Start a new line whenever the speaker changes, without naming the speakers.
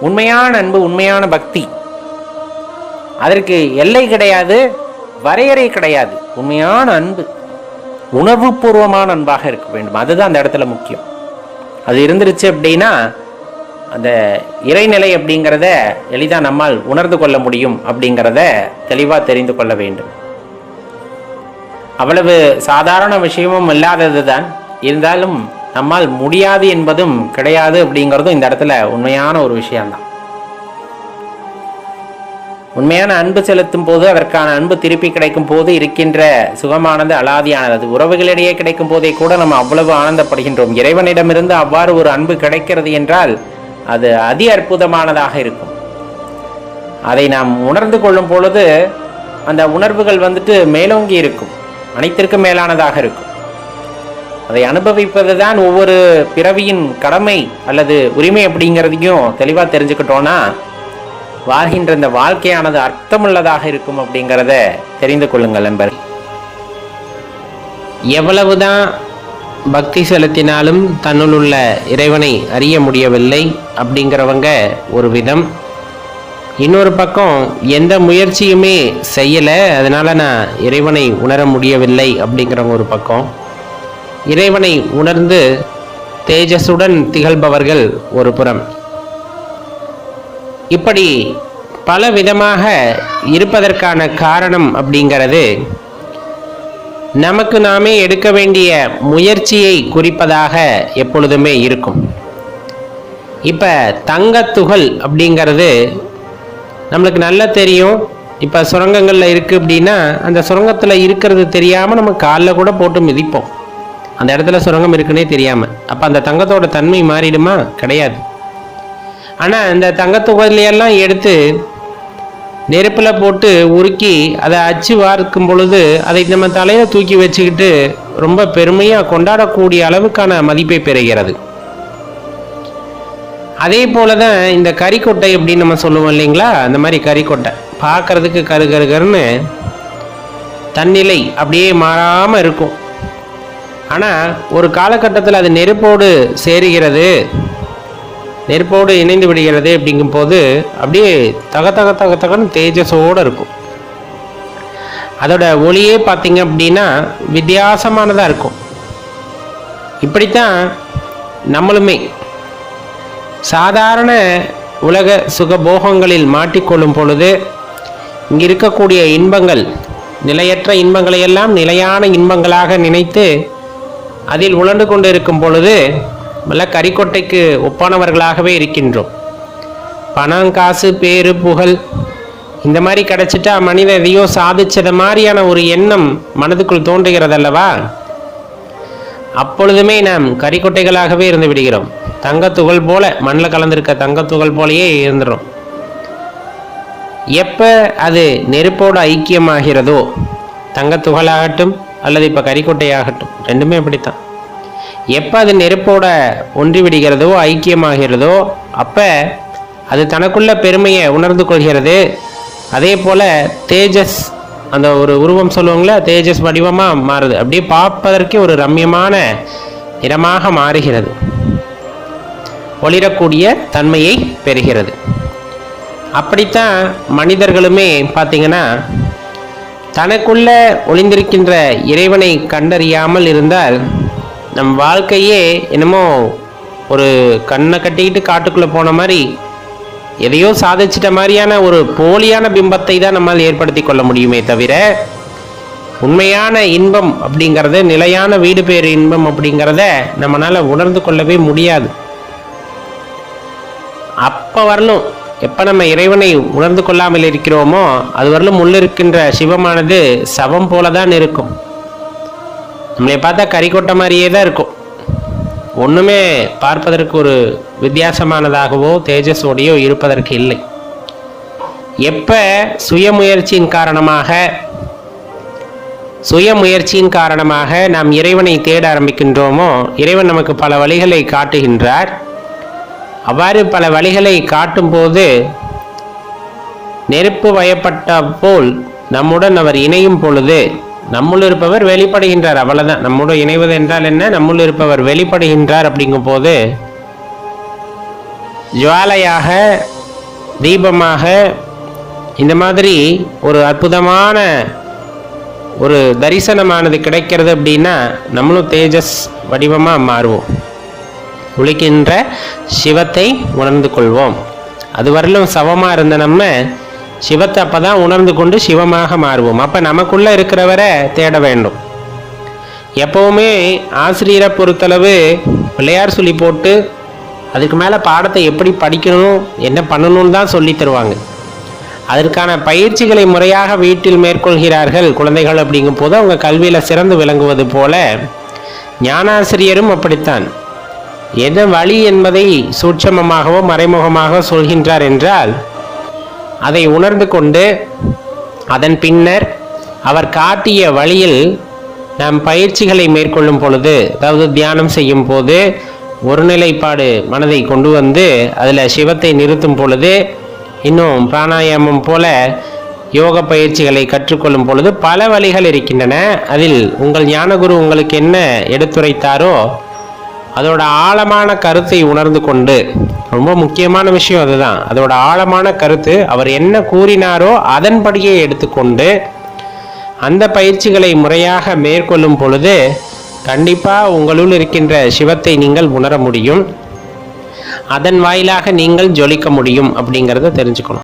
உண்மையான அன்பு உண்மையான பக்தி. அதற்கு எல்லை கிடையாது வரையறை கிடையாது. உண்மையான அன்பு உணர்வுபூர்வமான அன்பாக இருக்க வேண்டும். அதுதான் அந்த இடத்துல முக்கியம். அது இருந்துருச்சு அப்படின்னா அந்த இறைநிலை அப்படிங்கிறத எளிதாக நம்மால் உணர்ந்து கொள்ள முடியும் அப்படிங்கிறத தெளிவாக தெரிந்து கொள்ள வேண்டும். அவ்வளவு சாதாரண விஷயமும் இல்லாதது தான் இருந்தாலும் நம்மால் முடியாது என்பதும் கிடையாது அப்படிங்கிறதும் இந்த இடத்துல உண்மையான ஒரு விஷயம்தான். உண்மையான அன்பு செலுத்தும் போது அதற்கான அன்பு திருப்பி கிடைக்கும் போது இருக்கின்ற சுகமானது அலாதியானது. அது உறவுகளிடையே கிடைக்கும் போதே கூட நம்ம அவ்வளவு ஆனந்தப்படுகின்றோம். இறைவனிடமிருந்து அவ்வாறு ஒரு அன்பு கிடைக்கிறது என்றால் அது அதி அற்புதமானதாக இருக்கும். அதை நாம் உணர்ந்து கொள்ளும் பொழுது அந்த உணர்வுகள் வந்துட்டு மேலோங்கி இருக்கும். அனைத்திற்கும் மேலானதாக இருக்கும். அதை அனுபவிப்பது தான் ஒவ்வொரு பிறவியின் கடமை அல்லது உரிமை அப்படிங்கிறதையும் தெளிவாக தெரிஞ்சுக்கிட்டோன்னா வாழ்கின்ற இந்த வாழ்க்கையானது அர்த்தமுள்ளதாக இருக்கும் அப்படிங்கிறத தெரிந்து கொள்ளுங்கள் நண்பர் எவ்வளவுதான் பக்தி செலுத்தினாலும் தன்னுள் உள்ள இறைவனை அறிய முடியவில்லை அப்படிங்கிறவங்க ஒரு விதம். இன்னொரு பக்கம் எந்த முயற்சியுமே செய்யலை அதனால் நான் இறைவனை உணர முடியவில்லை அப்படிங்கிறவங்க ஒரு பக்கம். இறைவனை உணர்ந்து தேஜஸுடன் திகழ்பவர்கள் ஒரு புறம். இப்படி பல விதமாக இருப்பதற்கான காரணம் அப்படிங்கிறது நமக்கு நாமே எடுக்க வேண்டிய முயற்சியை குறிப்பதாக எப்பொழுதுமே இருக்கும். இப்போ தங்கத்துகள் அப்படிங்கிறது நம்மளுக்கு நல்லா தெரியும். இப்போ சுரங்கங்களில் இருக்குது அப்படின்னா அந்த சுரங்கத்தில் இருக்கிறது தெரியாமல் நம்ம காலில் கூட போட்டு மிதிப்போம். அந்த இடத்துல சுரங்கம் இருக்குன்னே தெரியாமல் அப்போ அந்த தங்கத்தோட தன்மை மாறிடுமா? கிடையாது. ஆனால் இந்த தங்கத்துகளையெல்லாம் எடுத்து நெருப்பில் போட்டு உருக்கி அதை அச்சு வார்க்கும் பொழுது அதை நம்ம தலையில் தூக்கி வச்சுக்கிட்டு ரொம்ப பெருமையாக கொண்டாடக்கூடிய அளவுக்கான மதிப்பை பெறுகிறது. அதே போல தான் இந்த கறிக்கொட்டை அப்படின்னு நம்ம சொல்லுவோம் இல்லைங்களா? அந்த மாதிரி கறிக்கொட்டை. பார்க்கறதுக்கு கரு கரு கருன்னு தன்னிலை அப்படியே மாறாமல் இருக்கும். ஆனால் ஒரு காலகட்டத்தில் அது நெருப்போடு சேருகிறது நெருப்போடு இணைந்து விடுகிறது அப்படிங்கும்போது அப்படியே தக தக தக தகன்னு தேஜஸோடு இருக்கும். அதோட ஒளியே பார்த்தீங்க அப்படின்னா வித்தியாசமானதாக இருக்கும். இப்படித்தான் நம்மளுமே சாதாரண உலக சுகபோகங்களில் மாட்டிக்கொள்ளும் பொழுது இங்கே இருக்கக்கூடிய இன்பங்கள் நிலையற்ற இன்பங்களை எல்லாம் நிலையான இன்பங்களாக நினைத்து அதில் உழண்டு கொண்டு இருக்கும் பொழுது நல்ல கறிக்கொட்டைக்கு ஒப்பானவர்களாகவே இருக்கின்றோம். பணம் காசு பேரு புகழ் இந்த மாதிரி கிடச்சிட்டா மனிதன் எதையோ சாதிச்சத மாதிரியான ஒரு எண்ணம் மனதுக்குள் தோன்றுகிறதல்லவா? அப்பொழுதுமே நாம் கறிக்கொட்டைகளாகவே இருந்து விடுகிறோம். தங்கத்துகள் போல மண்ணில் கலந்திருக்க தங்கத்துகள் போலயே இருந்துடும் எப்போ அது நெருப்போடு ஐக்கியமாகிறதோ தங்கத்துகளாகட்டும் அல்லது இப்போ கறிக்கொட்டையாகட்டும் ரெண்டுமே அப்படித்தான். எப்போ அது நெருப்போட ஒன்றி விடுகிறதோ ஐக்கியமாகிறதோ அப்போ அது தனக்குள்ள பெருமையை உணர்ந்து கொள்கிறது. அதே போல் தேஜஸ் அந்த ஒரு உருவம் சொல்லுவாங்களே தேஜஸ் வடிவமாக மாறுது. அப்படியே பார்ப்பதற்கே ஒரு ரம்யமான நிறமாக மாறுகிறது. ஒளிரக்கூடிய தன்மையை பெறுகிறது. அப்படித்தான் மனிதர்களுமே பார்த்தீங்கன்னா தனக்குள்ள ஒளிந்திருக்கின்ற இறைவனை கண்டறியாமல் இருந்தால் நம் வாழ்க்கையே என்னமோ ஒரு கண்ணை கட்டிக்கிட்டு காட்டுக்குள்ளே போன மாதிரி எதையோ சாதிச்சிட்ட மாதிரியான ஒரு போலியான பிம்பத்தை தான் நம்மால் ஏற்படுத்தி கொள்ள முடியுமே தவிர உண்மையான இன்பம் அப்படிங்கிறது நிலையான வீடு பேர் இன்பம் அப்படிங்கிறத நம்மளால் உணர்ந்து கொள்ளவே முடியாது. அப்போ வரலும் எப்போ நம்ம இறைவனை உணர்ந்து கொள்ளாமல் இருக்கிறோமோ அது வரலும் உள்ளிருக்கின்ற சிவமானது சவம் போல தான் இருக்கும். நம்மளை பார்த்தா கறிக்கொட்டை மாதிரியே தான் இருக்கும். ஒன்றுமே பார்ப்பதற்கு ஒரு வித்தியாசமானதாகவோ தேஜஸோடையோ இருப்பதற்கு இல்லை. எப்போ சுயமுயற்சியின் காரணமாக சுயமுயற்சியின் காரணமாக நாம் இறைவனை தேட ஆரம்பிக்கின்றோமோ இறைவன் நமக்கு பல வழிகளை காட்டுகின்றார். அவ்வாறு பல வழிகளை காட்டும்போது நெருப்பு வயப்பட்ட போல் நம்முடன் அவர் இணையும் பொழுது நம்முள் இருப்பவர் வெளிப்படுகின்றார். அவ்வளவுதான். நம்முடன் இணைவது என்றால் என்ன? நம்முள் இருப்பவர் வெளிப்படுகின்றார் அப்படிங்கும் போது ஜுவாலையாக தீபமாக இந்த மாதிரி ஒரு அற்புதமான ஒரு தரிசனமானது கிடைக்கிறது அப்படின்னா நம்மளும் தேஜஸ் வடிவமாக மாறுவோம். உழைக்கின்ற சிவத்தை உணர்ந்து கொள்வோம். அதுவரையிலும் சவமாக இருந்த நம்ம சிவத்தை அப்போ தான் உணர்ந்து கொண்டு சிவமாக மாறுவோம். அப்போ நமக்குள்ளே இருக்கிறவரை தேட வேண்டும். எப்போவுமே ஆசிரியரை பொறுத்தளவு பிள்ளையார் சொல்லி போட்டு அதுக்கு மேலே பாடத்தை எப்படி படிக்கணும் என்ன பண்ணணும்னு தான் சொல்லி தருவாங்க. அதற்கான பயிற்சிகளை முறையாக வீட்டில் மேற்கொள்கிறார்கள் குழந்தைகள் அப்படிங்கும் போது அவங்க கல்வியில் சிறந்து விளங்குவது போல ஞானாசிரியரும் அப்படித்தான். எது வழி என்பதை சூட்சமமாகவோ மறைமுகமாக சொல்கின்றார் என்றால் அதை உணர்ந்து கொண்டு அதன் பின்னர் அவர் காட்டிய வழியில் நாம் பயிற்சிகளை மேற்கொள்ளும் பொழுது அதாவது தியானம் செய்யும் போது ஒருநிலைப்பாடு மனதை கொண்டு வந்து அதில் சிவத்தை நிறுத்தும் பொழுது இன்னும் பிராணாயாமம் போல யோக பயிற்சிகளை கற்றுக்கொள்ளும் பொழுது பல வழிகள் இருக்கின்றன. அதில் உங்கள் ஞானகுரு உங்களுக்கு என்ன எடுத்துரைத்தாரோ அதோட ஆழமான கருத்தை உணர்ந்து கொண்டு ரொம்ப முக்கியமான விஷயம் அதுதான். அதோட ஆழமான கருத்து அவர் என்ன கூறினாரோ அதன்படியே எடுத்துக்கொண்டு அந்த பயிற்சிகளை முறையாக மேற்கொள்ளும் பொழுது கண்டிப்பாக உங்களுள் இருக்கின்ற சிவத்தை நீங்கள் உணர முடியும். அதன் வாயிலாக நீங்கள் ஜொலிக்க முடியும் அப்படிங்கிறத தெரிஞ்சுக்கணும்.